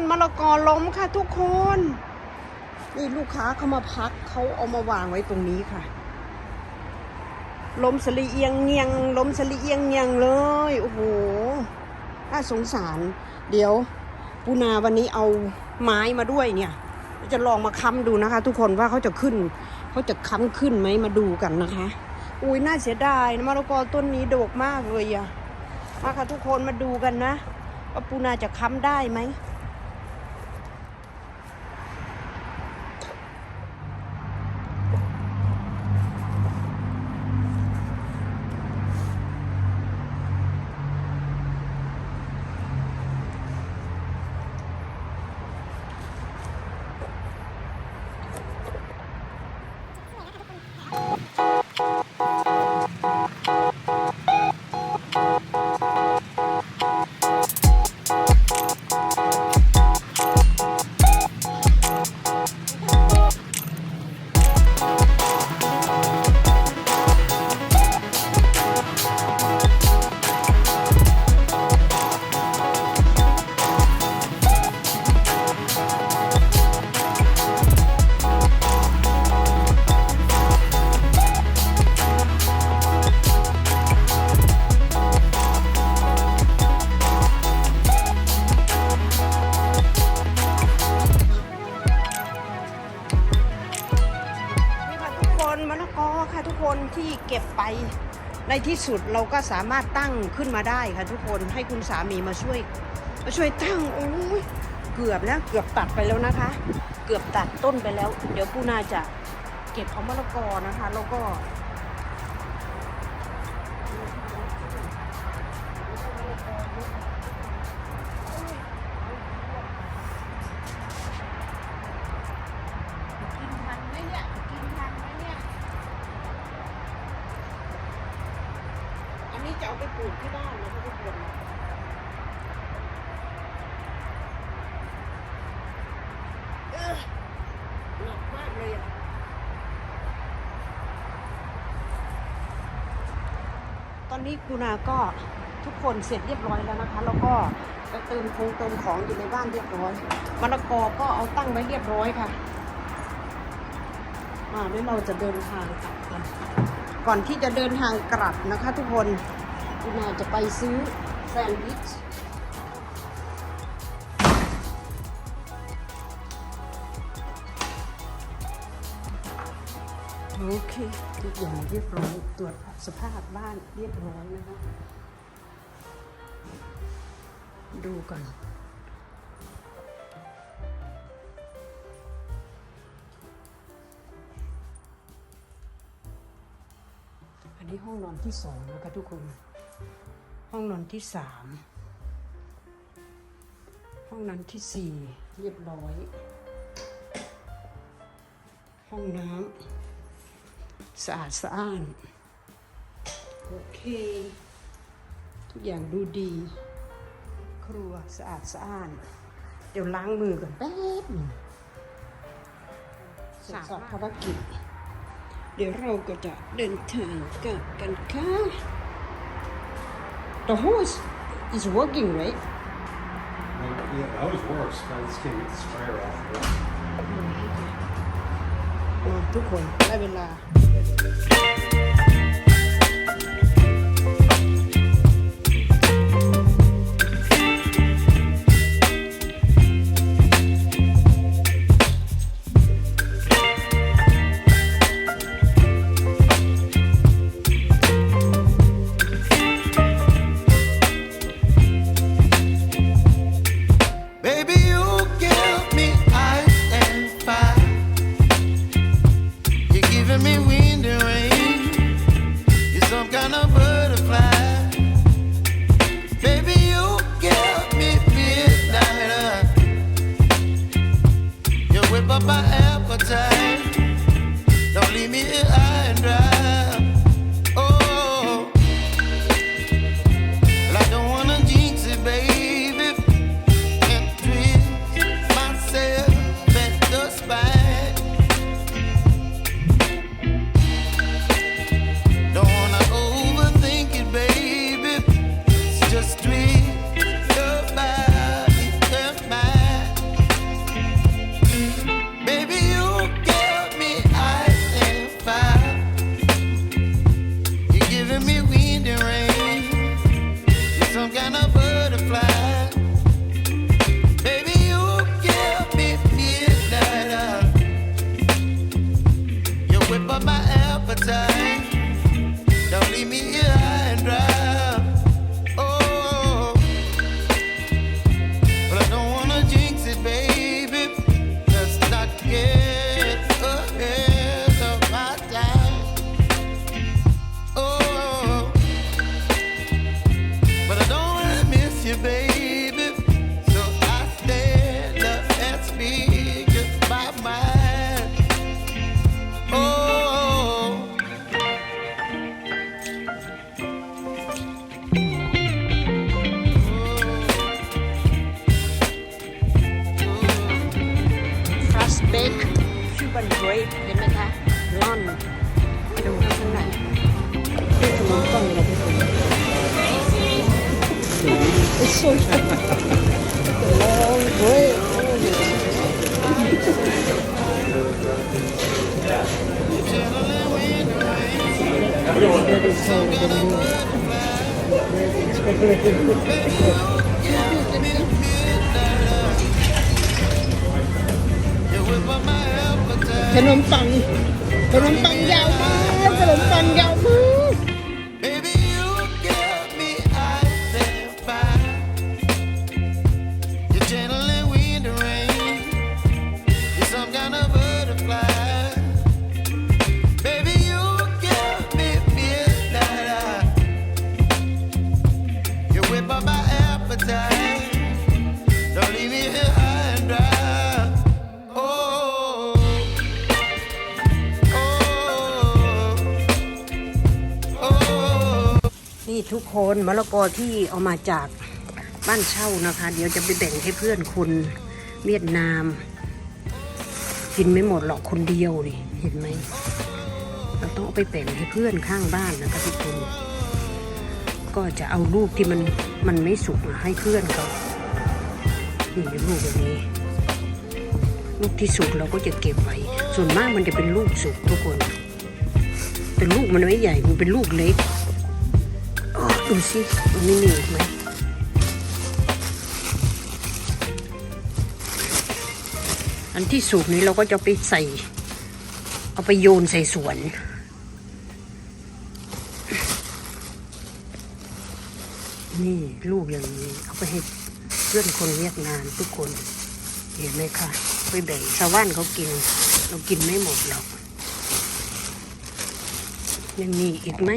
นมะละกอล้มค่ะทุกคน นี่ลูกค้าเขามาพักเขาเอามาวางไว้ตรงนี้ค่ะ ล้มสลีเอียงเงียงล้มสลีเอียงเงียงเลยโอ้โหน่าสงสาร เดี๋ยวปูนาวันนี้เอาไม้มาด้วยเนี่ยจะลองมาค้ำดูนะคะ ทุกคนว่าเขาจะขึ้นเขาจะค้ำขึ้นไหมมาดูกันนะคะ อุ้ยน่าเสียดายนะมะละกอต้นนี้โดกมากเลยอะมาค่ะทุกคนมาดูกันนะว่าปูนาจะค้ำได้ไหม คนที่เก็บไป ในที่สุดเราก็สามารถตั้งขึ้นมาได้ค่ะทุกคนให้คุณสามีมาช่วย มาช่วยตั้งโอ้ยเกือบแล้วเกือบตัดไปแล้วนะคะ เกือบตัดต้นไปแล้ว เดี๋ยวปูนาจะเก็บเอามะละกอนะคะ แล้วก็ ไปปลูกที่บ้านนะคะทุกคนเออหนักมากเลยอะตอนนี้กูนาก็ทุกคนเสร็จเรียบร้อยแล้วนะคะ แล้วก็ไปเติมคงเติมของอยู่ในบ้านเรียบร้อยมะละกอก็เอาตั้งไว้เรียบร้อยค่ะอ่าเดี๋ยวเราจะเดินทางกลับกันก่อนที่จะเดินทางกลับนะคะทุกคน คุณนาจะไปซื้อแซนด์วิชโอเคทุกอย่างเรียบร้อยตรวจสภาพบ้านเรียบร้อยนะคะ ดูกันอันนี้ห้องนอนที่สองนะคะทุกคน ห้องนอนที่สามห้องนอนที่สี่เรียบร้อย ห้องน้ำสะอาดสะอ้าน โอเค ทุกอย่างดูดี ครัวสะอาดสะอ้าน เดี๋ยวล้างมือก่อนแป๊บนึงสร็จสับภารกิจ เดี๋ยวเราก็จะเดินทางกลับกันค่ะ The horse is working right Yeah, that was worse. I just can't get the sprayer off of it. อ่ะทุกคนได้เวลา giving me appetite. Don't leave me here. so the long bread You whip up my appetite. ขนมปังขนมปังยาวมากขนมปังยาวมาก นี่ทุกคนมะละกอที่เอามาจากบ้านเช่านะคะ เดี๋ยวจะไปแบ่งให้เพื่อนคนเวียดนาม กินไม่หมดหรอกคนเดียวนี่เห็นไหมเราต้องเอาไปแบ่งให้เพื่อนข้างบ้านนะคะทุกคนก็จะเอาลูกที่มันมันไม่สุกมาให้เพื่อนเขานี่ลูกแบบนี้ ลูกที่สุกเราก็จะเก็บไว้ ส่วนมากมันจะเป็นลูกสุกทุกคน แต่ลูกมันไม่ใหญ่มันเป็นลูกเล็ก ดูสิมันไม่มีอีกไหมอันที่สุกนี้เราก็จะไปใส่ เอาไปโยนใส่สวนนี่ลูกอย่างนี้เอาไปให้เพื่อนคนเวียดนามทุกคนเห็นไหมคะไปแบ่งชาวบ้านเขากิน เรากินไม่หมดหรอกยังมีอีกไหม